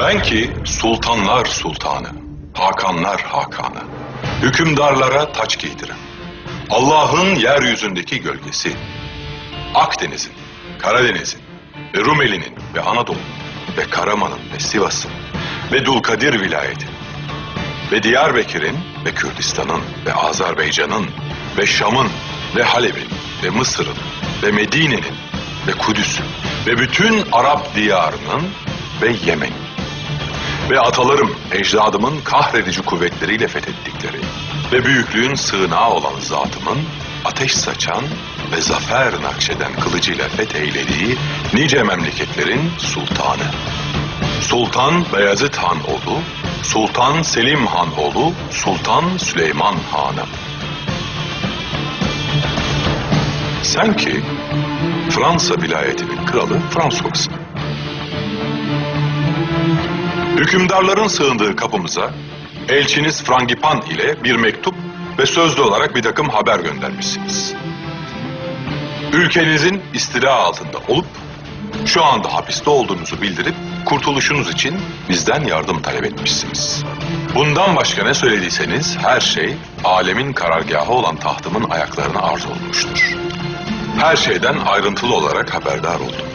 Ben ki sultanlar sultanı, hakanlar hakanı, hükümdarlara taç giydiren, Allah'ın yeryüzündeki gölgesi, Akdeniz'in, Karadeniz'in ve Rumeli'nin ve Anadolu'nun ve Karaman'ın ve Sivas'ın ve Dulkadir vilayetinin ve Diyarbakır'ın ve Kürdistan'ın ve Azerbaycan'ın ve Şam'ın ve Halep'in ve Mısır'ın ve Medine'nin ve Kudüs'ün ve bütün Arap diyarının ve Yemen'in ve atalarım, ecdadımın kahredici kuvvetleriyle fethettikleri ve büyüklüğün sığınağı olan zatımın ateş saçan ve zafer nakşeden kılıcıyla fetheylediği nice memleketlerin sultanı. Sultan Beyazıt Han oğlu, Sultan Selim Han oğlu, Sultan Süleyman Hanım. Sen ki Fransa vilayetinin kralı François'sın. Hükümdarların sığındığı kapımıza elçiniz Frangipan ile bir mektup ve sözlü olarak bir takım haber göndermişsiniz. Ülkenizin istila altında olup şu anda hapiste olduğunuzu bildirip kurtuluşunuz için bizden yardım talep etmişsiniz. Bundan başka ne söylediyseniz her şey alemin karargahı olan tahtımın ayaklarına arz olmuştur. Her şeyden ayrıntılı olarak haberdar oldum.